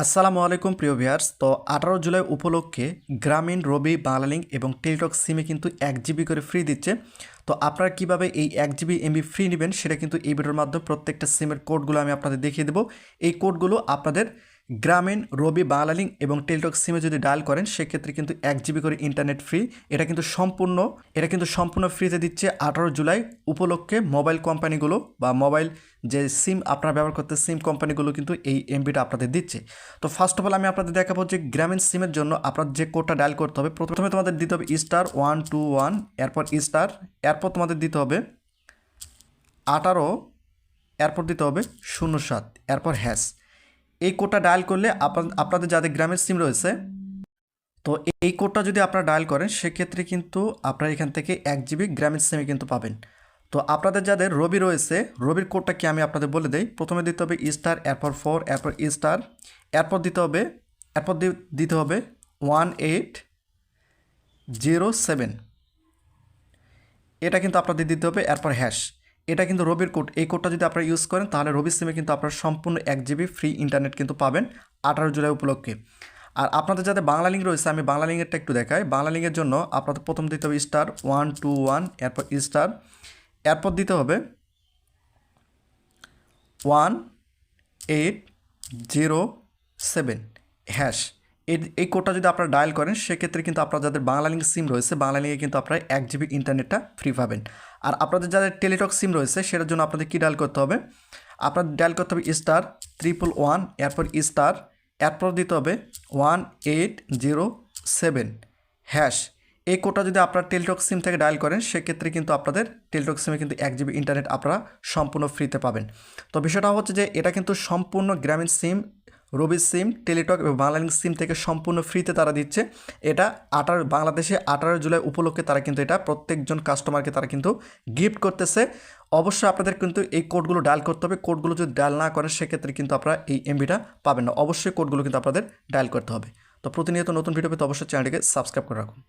আসসালামু আলাইকুম, প্রিয় ভিয়ার্স তো আঠারো জুলাই উপলক্ষে গ্রামীণ রবি বাংলালিঙ্ক এবং টেলিটক সিমে কিন্তু এক জিবি করে ফ্রি দিচ্ছে। তো আপনারা কীভাবে এই এক জিবি এমবি ফ্রি নেবেন, সেটা কিন্তু এই ভিডিওর মাধ্যমে প্রত্যেকটা সিমের কোডগুলো আমি আপনাদের দেখিয়ে দেবো। এই কোডগুলো আপনাদের গ্রামীণ, রবি বাংলালিং এবং টেলিটক সিমে যদি ডায়াল করেন, সেক্ষেত্রে কিন্তু এক জিবি করে ইন্টারনেট ফ্রি। এটা কিন্তু সম্পূর্ণ, এটা কিন্তু সম্পূর্ণ ফ্রিতে দিচ্ছে আঠারো জুলাই। উপলক্ষে মোবাইল কোম্পানিগুলো বা মোবাইল যে সিম আপনারা ব্যবহার করতে, সিম কোম্পানিগুলো কিন্তু এই এমবিটা আপনাদের দিচ্ছে। তো ফার্স্ট অফ অল আমি আপনাদের দেখাবো যে গ্রামীণ সিমের জন্য আপনার যে কোডটা ডায়াল করতে হবে, প্রথমে তোমাদের দিতে হবে স্টার ওয়ান টু ওয়ান এরপর স্টার এরপর তোমাদের দিতে হবে আঠারো, এরপর দিতে হবে শূন্য সাত, এরপর হ্যাশ এই কোডটা ডায়াল করলে আপনাদের যাদের গ্রামের সিম রয়েছে, তো এই কোডটা যদি আপনারা ডায়াল করেন, সেক্ষেত্রে কিন্তু আপনারা এখান থেকে এক জিবি গ্রামের সিমে কিন্তু পাবেন। তো আপনাদের যাদের রবি রয়েছে, রবির কোডটা কি আমি আপনাদের বলে দেই? প্রথমে দিতে হবে স্টার এরপর ফোর এরপর স্টার এরপর দিতে হবে, এরপর দিতে হবে ওয়ান এইট জিরো সেভেন এটা কিন্তু আপনাদের দিতে হবে, এরপর হ্যাশ এটা কিন্তু রবির কোড। এই কোডটা যদি আপনারা ইউজ করেন, তাহলে রবি সিমে কিন্তু আপনারা সম্পূর্ণ এক জিবি ফ্রি ইন্টারনেট কিন্তু পাবেন আঠারো জুলাই উপলক্ষে। আর আপনাদের যাতে বাংলা লিঙ্ক রয়েছে, আমি বাংলা লিঙ্কেরটা একটু দেখাই। বাংলা লিঙ্কের জন্য আপনাদের প্রথম দিতে হবে স্টার ওয়ান টু ওয়ান এরপর স্টার এরপর দিতে হবে one eight zero seven hash এই এই কোডটা যদি আপনারা ডায়াল করেন, সেক্ষেত্রে কিন্তু আপনার যাদের বাংলা লিঙ্ক সিম রয়েছে, বাংলা লিঙ্কে কিন্তু আপনারা এক জিবি ইন্টারনেটটা ফ্রি পাবেন। আর আপনাদের যাদের টেলিটক সিম রয়েছে, সেটার জন্য আপনাদের কী ডায়াল করতে হবে? আপনাদের ডায়াল করতে হবে স্টার ট্রিপল ওয়ান এরপর স্টার এরপর দিতে হবে one eight zero seven hash এই কোডটা যদি আপনারা টেলিটক সিম থেকে ডায়াল করেন, সেক্ষেত্রে কিন্তু আপনাদের টেলিটক সিমে কিন্তু এক জিবি ইন্টারনেট আপনারা সম্পূর্ণ ফ্রিতে পাবেন। তো বিষয়টা হচ্ছে যে, এটা কিন্তু সম্পূর্ণ গ্রামীণ সিম রবি সিম, টেলিটক এবং বাংলালিঙ্ক সিম থেকে সম্পূর্ণ ফ্রিতে তারা দিচ্ছে। এটা আঠারো, বাংলাদেশে আঠারো জুলাই উপলক্ষে তারা কিন্তু এটা প্রত্যেকজন কাস্টমারকে তারা কিন্তু গিফট করতেছে। অবশ্যই আপনাদের কিন্তু এই কোডগুলো ডায়াল করতে হবে। কোডগুলো যদি ডায়াল না করেন সেক্ষেত্রে কিন্তু আপনারা এই এমবিটা পাবেন না। অবশ্যই কোডগুলো কিন্তু আপনাদের ডায়াল করতে হবে। তো প্রতিনিয়ত নতুন ভিডিও পেতে অবশ্যই চ্যানেলটিকে সাবস্ক্রাইব করে রাখুন।